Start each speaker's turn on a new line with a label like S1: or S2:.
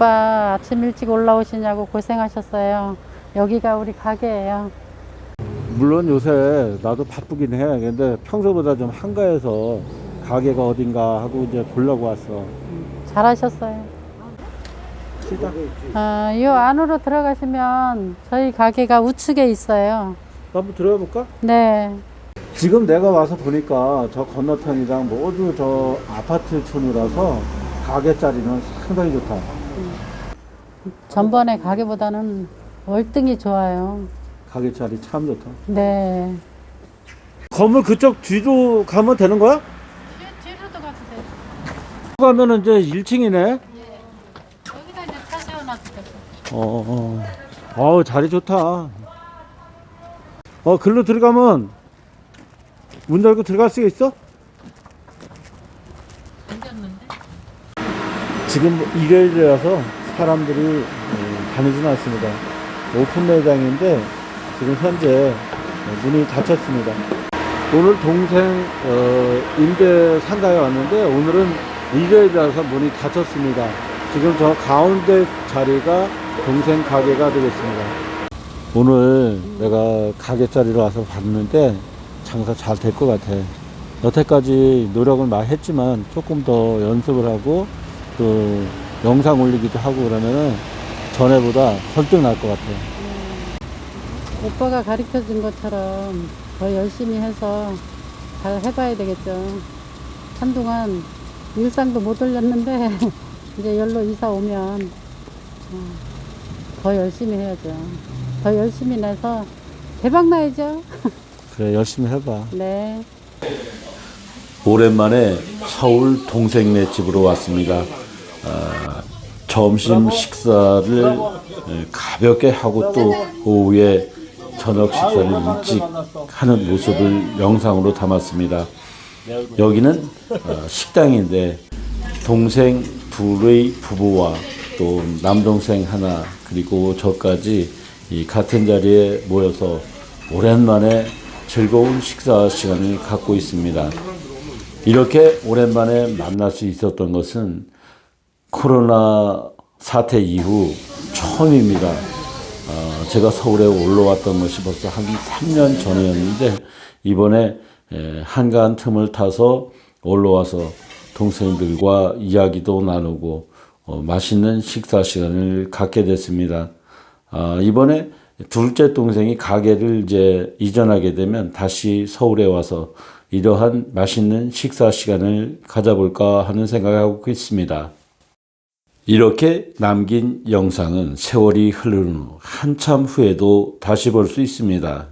S1: 오빠 아침 일찍 올라오시냐고 고생하셨어요. 여기가 우리 가게예요.
S2: 물론 요새 나도 바쁘긴 해. 근데 평소보다 좀 한가해서 가게가 어딘가 하고 이제 보려고 왔어.
S1: 잘하셨어요.
S2: 시작.
S1: 아, 이 안으로 들어가시면 저희 가게가 우측에 있어요.
S2: 한번 들어가 볼까?
S1: 네.
S2: 지금 내가 와서 보니까 저 건너편이랑 모두 저 아파트촌이라서 가게 자리는 상당히 좋다.
S1: 전번에 가게보다는 월등히 좋아요.
S2: 가게 자리 참 좋다.
S1: 네.
S2: 건물 그쪽 뒤로 가면 되는 거야?
S1: 뒤로도 가도 돼요.
S2: 가면은 이제 1층이네.
S1: 여기다 이제 차 세워놔도 되고.
S2: 어, 어. 어우, 자리 좋다. 어, 글로 들어가면 문 열고 들어갈 수가 있어?
S1: 생겼는데?
S2: 지금 일요일이라서 사람들이 음, 다니진 않습니다. 오픈 매장인데 지금 현재 어, 문이 닫혔습니다. 오늘 동생 어, 임대 상가에 왔는데 오늘은 일요일이라서 문이 닫혔습니다. 지금 저 가운데 자리가 동생 가게가 되겠습니다. 오늘 내가 가게 자리로 와서 봤는데 장사 잘 될 것 같아. 여태까지 노력을 많이 했지만 조금 더 연습을 하고 또 영상 올리기도 하고 그러면은 전에보다 설득 날 것 같아.
S1: 오빠가 가르쳐 준 것처럼 더 열심히 해서 잘 해봐야 되겠죠. 한동안 일상도 못 올렸는데 이제 열로 이사 오면 어, 더 열심히 해야죠. 더 열심히 내서 대박 나야죠.
S2: 그래 열심히 해봐.
S1: 네.
S3: 오랜만에 서울 동생네 집으로 왔습니다. 아, 점심 식사를 에, 가볍게 하고 또 오후에 저녁 식사를 일찍 하는 모습을 영상으로 담았습니다. 여기는 어, 식당인데 동생 둘의 부부와 또 남동생 하나 그리고 저까지 이 같은 자리에 모여서 오랜만에 즐거운 식사 시간을 갖고 있습니다. 이렇게 오랜만에 만날 수 있었던 것은 코로나 사태 이후 처음입니다. 어, 제가 서울에 올라왔던 것이 벌써 한 3년 전이었는데 이번에 에, 한가한 틈을 타서 올라와서 동생들과 이야기도 나누고 어, 맛있는 식사 시간을 갖게 됐습니다. 아, 이번에 둘째 동생이 가게를 이제 이전하게 되면 다시 서울에 와서 이러한 맛있는 식사 시간을 가져볼까 하는 생각을 하고 있습니다. 이렇게 남긴 영상은 세월이 후 한참 후에도 다시 볼 수 있습니다.